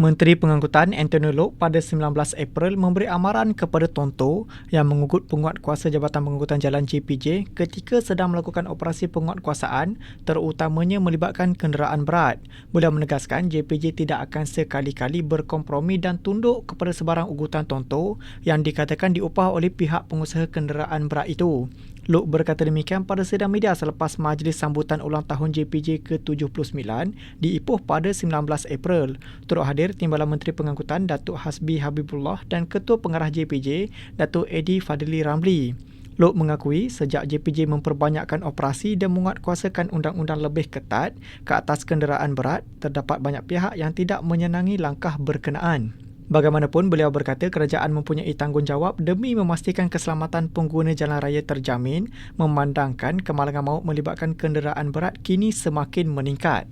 Menteri Pengangkutan Anthony Lok pada 19 April memberi amaran kepada Tonto yang mengugut penguat kuasa Jabatan Pengangkutan Jalan JPJ ketika sedang melakukan operasi penguatkuasaan terutamanya melibatkan kenderaan berat. Beliau menegaskan JPJ tidak akan sekali-kali berkompromi dan tunduk kepada sebarang ugutan Tonto yang dikatakan diupah oleh pihak pengusaha kenderaan berat itu. Luke berkata demikian pada sidang media selepas majlis sambutan ulang tahun JPJ ke-79 di Ipoh pada 19 April. Turut hadir Timbalan Menteri Pengangkutan Datuk Hasbi Habibullah dan Ketua Pengarah JPJ Datuk Edi Fadli Ramli. Luke mengakui sejak JPJ memperbanyakkan operasi dan menguatkuasakan undang-undang lebih ketat ke atas kenderaan berat, terdapat banyak pihak yang tidak menyenangi langkah berkenaan. Bagaimanapun, beliau berkata kerajaan mempunyai tanggungjawab demi memastikan keselamatan pengguna jalan raya terjamin memandangkan kemalangan maut melibatkan kenderaan berat kini semakin meningkat.